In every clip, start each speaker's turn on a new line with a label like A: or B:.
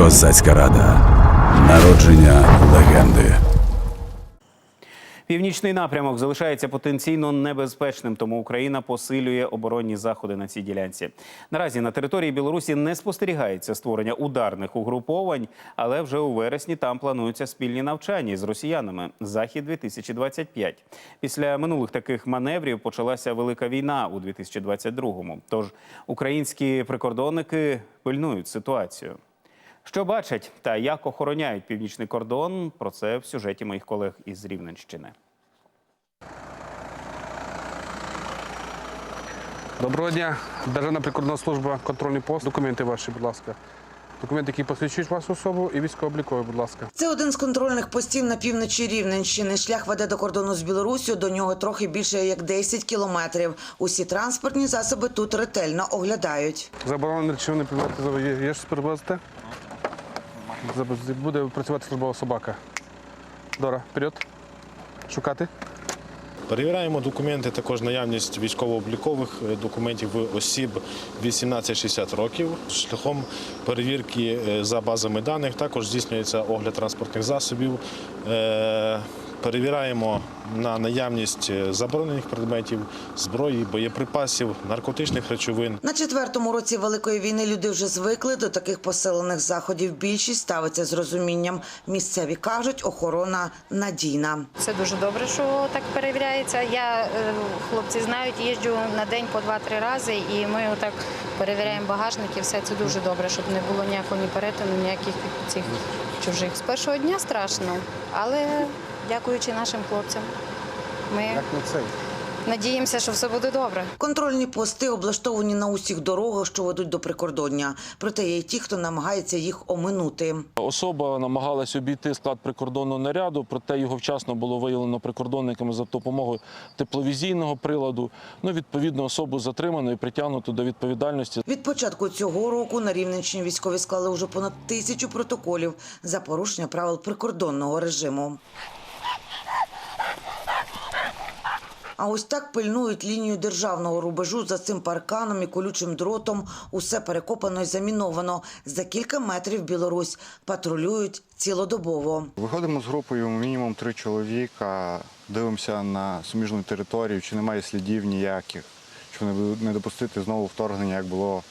A: Козацька рада. Народження легенди.
B: Північний напрямок залишається потенційно небезпечним, тому Україна посилює оборонні заходи на цій ділянці. Наразі на території Білорусі не спостерігається створення ударних угруповань, але вже у вересні там плануються спільні навчання з росіянами. Захід 2025 Після минулих таких маневрів почалася велика війна у 2022-му. Тож українські прикордонники пильнують ситуацію. Що бачать та як охороняють північний кордон? Про це в сюжеті моїх колег із Рівненщини.
C: Доброго дня. Державна прикордонна служба, контрольний пост. Документи ваші, будь ласка. Документи, які посвідчують вашу особу, і військово-облікові, будь ласка.
D: Це один з контрольних постів на півночі Рівненщини. Шлях веде до кордону з Білоруссю. До нього трохи більше як 10 кілометрів. Усі транспортні засоби тут ретельно оглядають.
C: Заборонені речовини щось перевозити? Заб- Буде працювати службова собака. Дора, вперед. Шукати.
E: Перевіряємо документи, також наявність військово-облікових е, документів осіб 18-60 років. Шляхом перевірки е, за базами даних також здійснюється огляд транспортних засобів. Перевіряємо на наявність е, заборонених предметів, зброї, боєприпасів, наркотичних речовин.
D: На четвертому році великої війни люди вже звикли до таких посилених заходів. Більшість ставиться з розумінням. Місцеві кажуть, охорона надійна.
F: Це дуже добре, що так перевіряється. Я е, хлопці знають, їжджу на день по два-три рази, і ми отак перевіряємо багажники. Все це дуже добре, щоб не було ніякого ні перетину, ніяких цих чужих. З першого дня страшно, але дякуючи нашим хлопцям, ми надіємося, що все буде добре.
D: Контрольні пости облаштовані на усіх дорогах, що ведуть до прикордоння. Проте є й ті, хто намагається їх оминути.
G: Особа намагалась обійти склад прикордонного наряду, проте його вчасно було виявлено прикордонниками за допомогою тепловізійного приладу. Ну, відповідно, особу затримано і притягнуто до відповідальності.
D: Від початку цього року на Рівненщині військові склали вже понад тисячу протоколів за порушення правил прикордонного режиму. А ось так пильнують лінію державного рубежу за цим парканом і колючим дротом. Усе перекопано і заміновано. За кілька метрів Білорусь патрулюють цілодобово.
H: Виходимо з групою мінімум три чоловіка, дивимося на суміжну територію, чи немає слідів ніяких, щоб не- допустити знову вторгнення, як було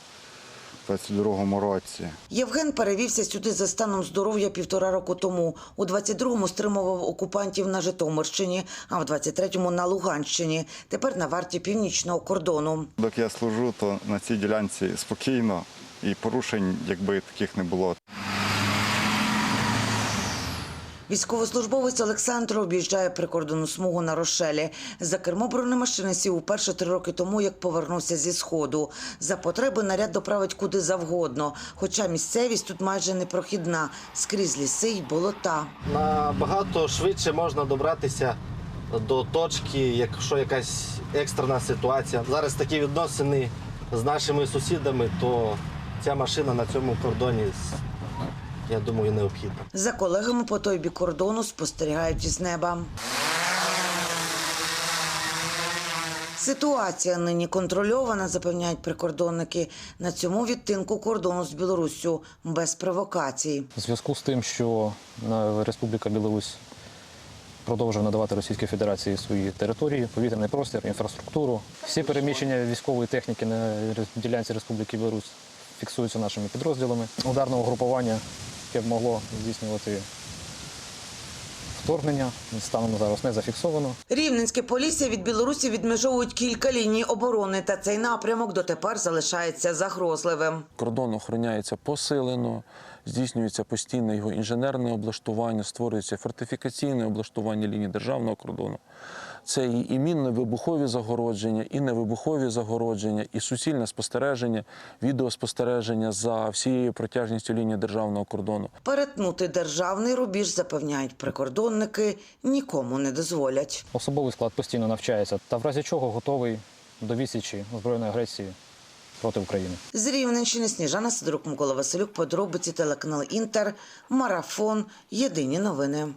H: 22-му році.
D: Євген перевівся сюди за станом здоров'я півтора року тому. У 22-му стримував окупантів на Житомирщині, а в 23-му на Луганщині. Тепер на варті північного кордону.
H: Доки я служу, то на цій ділянці спокійно і порушень, якби таких не було.
D: Військовослужбовець Олександр об'їжджає прикордонну смугу на Рошелі. За кермо бронемашини сів уперше три роки тому, як повернувся зі сходу. За потреби наряд доправить куди завгодно. Хоча місцевість тут майже непрохідна, скрізь ліси й болота.
I: набагато швидше можна добратися до точки, якщо якась екстрена ситуація. Зараз такі відносини з нашими сусідами, то ця машина на цьому кордоні, я думаю, необхідна.
D: За колегами по той бік кордону спостерігають із неба. Ситуація нині контрольована, запевняють прикордонники. На цьому відтинку кордону з Білоруссю без провокацій.
J: У зв'язку з тим, що Республіка Білорусь продовжує надавати Російській Федерації свої території, повітряний простір, інфраструктуру. Всі переміщення військової техніки на ділянці Республіки Білорусь фіксуються нашими підрозділами. Ударного групування, яке б могло здійснювати вторгнення, станом зараз не зафіксовано.
D: Рівненське полісся від Білорусі відмежовують кілька ліній оборони, та цей напрямок дотепер залишається загрозливим.
G: Кордон охороняється посилено, здійснюється постійне його інженерне облаштування, створюється фортифікаційне облаштування лінії державного кордону. Це і, мінно-вибухові загородження, і невибухові загородження, і суцільне спостереження, відеоспостереження за всією протяжністю лінії державного кордону.
D: Перетнути державний рубіж, запевняють прикордонники, нікому не дозволять.
J: Особовий склад постійно навчається та в разі чого готовий до відсічі збройної агресії проти України.
D: З Рівненщини Сніжана Сидорук, Микола Василюк, подробиці телеканал Інтер, Марафон, Єдині новини.